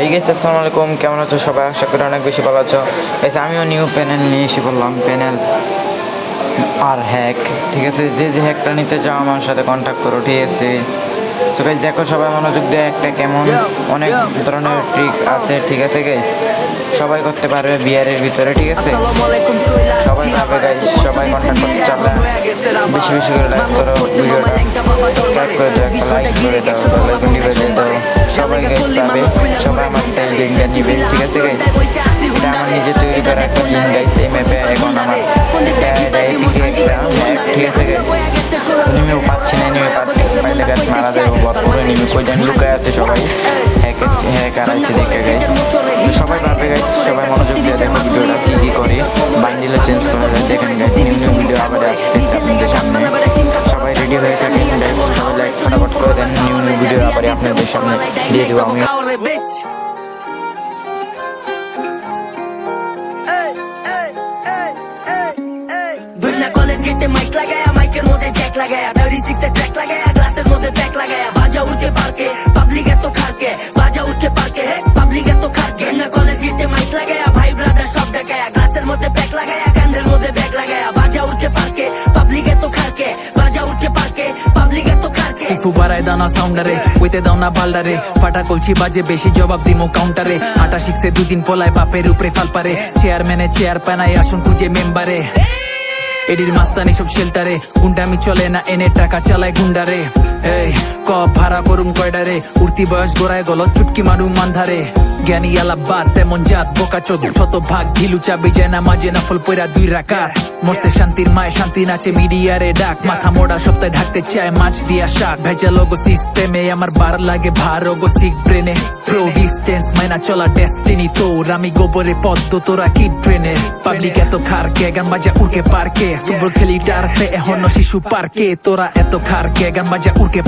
এই গেছে আসসালামু আলাইকুম কেমন আছো সবাই? আশা করি অনেক বেশি ভালো আছো। গেছে আমিও নিউ প্যানেল নিয়ে এসে বললাম প্যানেল আর হ্যাক ঠিক আছে? যে যে হ্যাকটা নিতে চাও আমার সাথে কন্ট্যাক্ট করো ঠিক আছে? তো গাইজ দেখো সবাই মনোযোগ দিয়ে একটা কেমন অনেক ধরনের ট্রিক আছে ঠিক আছে গাইজ সবাই করতে পারবে বিয়ারের ভিতরে ঠিক আছে? সবাই পাবে গাইজ সবাই কন্ট্যাক্ট করতে চাবে বেশি বেশি করে লাইক করো ভিডিওটা সাবস্ক্রাইব করে দাও একটা লাইক করে দাও বেল আইকনটি দাও। সবাই গাইজ পাবে লিঙ্কটা নিবে ঠিক আছে এটা আমার নিজে তৈরি করা একটা লিঙ্ক গাইজ এই ম্যাপে এখন আমার ঠিক আছে নিমেও পাচ্ছি না নিমে পাচ্ছি পাইলে গাছ মারা যাবে বর্তমানে নিমে কই জানি লুকায় আছে সবাই হ্যাক হ্যাকার আছে দেখে গাইজ সবাই পাবে গাইজ সবাই মনোযোগ দিয়ে দেখো ভিডিওটা কী কী করে বান্ডিলে চেঞ্জ করা যায় দেখেন গাইজ নিউ ভিডিও আবার আসতেছে আপনাদের সামনে সবাই রেডি হয়ে থাকেন গাইজ সবাই লাইক ফটাফট করে দেন নিউ নিউ ভিডিও আবার আপনাদের সামনে দিয়ে দেবো আমি দুনিয়া কলেজ গেটে মাইক লাগায়া মাইকের মধ্যে জ্যাক লাগায়া থার্টি সিক্স এর ট্র্যাক লাগায়া গ্লাসের মধ্যে ব্যাক লাগায়া বাজা উঠকে পার্কে পাবলিক এত খারকে বাজা উঠকে পার্কে হে পাবলিক এত খারকে দুনিয়া কলেজ গেটে মাইক লাগায়া ভাই ব্রাদার সব ডাকায়া গ্লাসের মধ্যে ব্যাক লাগায়া কান্ধের মধ্যে ব্যাগ লাগায়া বাজা উঠকে পার্কে পাবলিক এত খারকে বাজা উঠকে পার্কে পাবলিক এত সিফু বাড়ায় দানা সাউন্ডারে ওইতে দাও না বাল্ডারে ফাটা কলছি বাজে বেশি জবাব দিমো কাউন্টারে হাঁটা শিখছে দুদিন পলায় বাপের উপরে ফাল পারে চেয়ারম্যানে চেয়ার পানায় আসুন খুঁজে মেম্বারে এডির মাস্তানি সব শেল্টারে। গুন্ডামি চলে না, এনে টাকা চালায় গুন্ডারে। এই ক ভাড়া করুম কয়ডারে। উঠতি বয়স গোড়ায় গলত চুটকি মারুম মান্ধারে। জ্ঞানী আলা বাদ তেমন জাত, বোকা চোদ, শত ভাগ ঘিলু চাবি যায় না, মাঝে নফল পয়রা দুই রাকার মস্তে শান্তির মায়, শান্তি নাচে মিডিয়ারে ডাক। মাথা মোড়া সপ্তাহে ঢাকতে চায় মাছ দিয়া শাক। ভেজা লোগো সিস্টেমে আমার বার লাগে ভার গো সিক ব্রেনে প্রো ডিস্টেন্স মাইনা চলা ডেস্টিনি তোর আমি গোবরে পদ্ম তোরা কি ট্রেনে পাবলিক এত খারকে, গান বাজা উড়কে পার্কে। ফুটবল খেলি টার্ফে এখনও শিশু পার্কে। তোরা এত খারকে, গান বাজা উড়কে